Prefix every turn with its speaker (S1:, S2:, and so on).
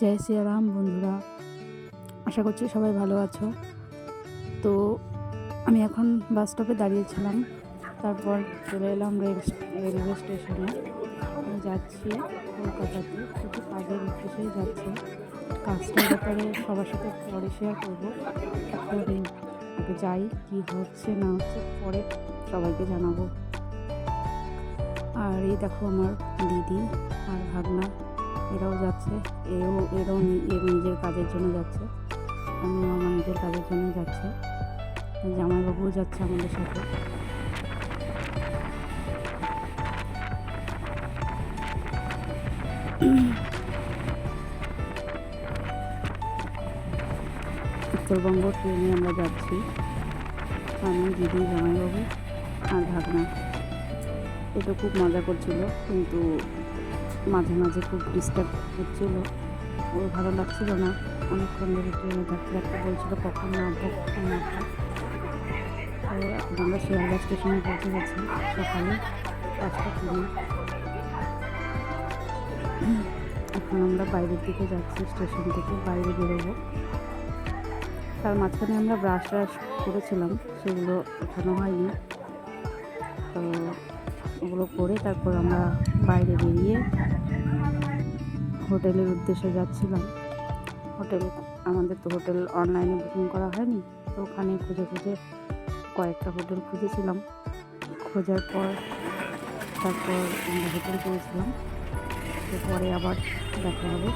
S1: জয় শ্রীরাম বন্ধুরা, আশা করছি সবাই ভালো আছো। তো আমি এখন বাস স্টপে দাঁড়িয়েছিলাম তারপর চলে এলাম রেল, রেলওয়ে স্টেশনে। আমি যাচ্ছি কলকাতাতে কিছু কাজের উদ্দেশ্যেই যাচ্ছি। কাজটার ব্যাপারে সবার সাথে পরে শেয়ার করব আগে যাই, কী হচ্ছে, না হচ্ছে, পরে সবাইকে জানাব। আর এই দেখো আমার দিদি আর ভাগনা। এরাও যাচ্ছে, এও, এরাও এর নিজের কাজের জন্য যাচ্ছে, আমিও আমার নিজের কাজের জন্য যাচ্ছে। জামাইবাবুও যাচ্ছে আমাদের সাথে। উত্তরবঙ্গ ট্রেনে আমরা যাচ্ছি, আমি, দিদি, জামাইবাবু আর ভাগনা। এটা খুব মজা করছিল, কিন্তু মাঝে মাঝে খুব ডিস্টার্ব হচ্ছিল। ওর ভালো লাগছিল না। অনেকক্ষণ ধরে ট্রেনে থাকতে থাকতে বলছিল, কখন নামবো কখন নামবো? তো এখন আমরা শিয়ালদা স্টেশনে পৌঁছে গেছি সকালে পাঁচটা কুড়ি। এখন আমরা বাইরের দিকে যাচ্ছি স্টেশন থেকে, বাইরে বেরোবো। তার মাঝখানে আমরা ব্রাশ ট্রাশ করেছিলাম, সেগুলো ওঠানো হয়নি। তো ওগুলো করে তারপর আমরা বাইরে বেরিয়ে হোটেলের উদ্দেশ্যে যাচ্ছিলাম। হোটেল, আমাদের তো হোটেল অনলাইনে বুকিং করা হয়নি, তো ওখানে খুঁজে খুঁজে কয়েকটা হোটেল খুঁজেছিলাম। খোঁজার পর তারপর আমরা হোটেল পেয়েছিলাম পরে আবার দেখা হবে।